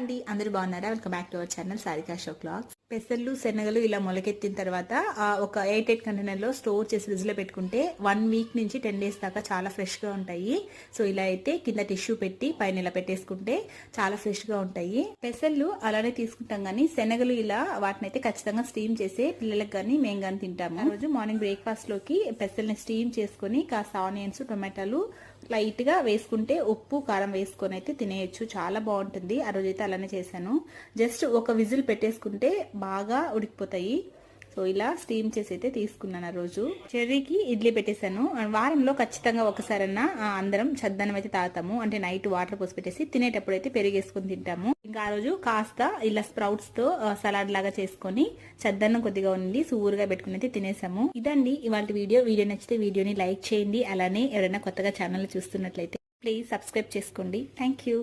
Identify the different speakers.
Speaker 1: అండి. అందరూ బాగున్నారా? Welcome back to our channel Sarika show clocks పెసర్లు శనగలు ఇలా మొలకెత్తిన తర్వాత ఒక ఎయిట్ ఎయిట్ కంటైనర్లో స్టోర్ చేసి ఫ్రిడ్జ్లో పెట్టుకుంటే వన్ వీక్ నుంచి టెన్ డేస్ దాకా చాలా ఫ్రెష్గా ఉంటాయి. సో ఇలా అయితే కింద టిష్యూ పెట్టి పైన ఇలా పెట్టేసుకుంటే చాలా ఫ్రెష్గా ఉంటాయి. పెసర్లు అలానే తీసుకుంటాం కానీ శనగలు ఇలా వాటిని అయితే ఖచ్చితంగా స్టీమ్ చేసి పిల్లలకు కానీ మేము కానీ తింటాము. రోజు మార్నింగ్ బ్రేక్ఫాస్ట్లోకి పెసల్ని పెసర్ని స్టీమ్ చేసుకొని కాస్త ఆనియన్స్ టొమాటోలు లైట్గా వేసుకుంటే ఉప్పు కారం వేసుకొని అయితే తినేయచ్చు. చాలా బాగుంటుంది. ఆ రోజైతే అలానే చేశాను. జస్ట్ ఒక విజిల్ పెట్టేసుకుంటే బాగా ఉడికిపోతాయి. సో ఇలా స్టీమ్ చేసి అయితే తీసుకున్నాను ఆ రోజు. చెర్రీకి ఇడ్లీ పెట్టేశాను. వారంలో ఖచ్చితంగా ఒకసారన్నా అందరం చద్దనం అయితే తాగుతాము. అంటే నైట్ వాటర్ పోసి పెట్టేసి తినేటప్పుడు అయితే పెరిగేసుకొని తింటాము. ఇంకా ఆ రోజు కాస్త ఇలా స్ప్రౌట్స్తో సలాడ్ లాగా చేసుకొని చద్దన్నం కొద్దిగా ఉండి సూరుగా పెట్టుకుని అయితే తినేసాము. ఇదండి ఇవాళ వీడియో. వీడియో నచ్చితే వీడియోని లైక్ చేయండి. అలానే ఎవరైనా కొత్తగా ఛానల్ చూస్తున్నట్లయితే ప్లీజ్ సబ్స్క్రైబ్ చేసుకోండి. Thank you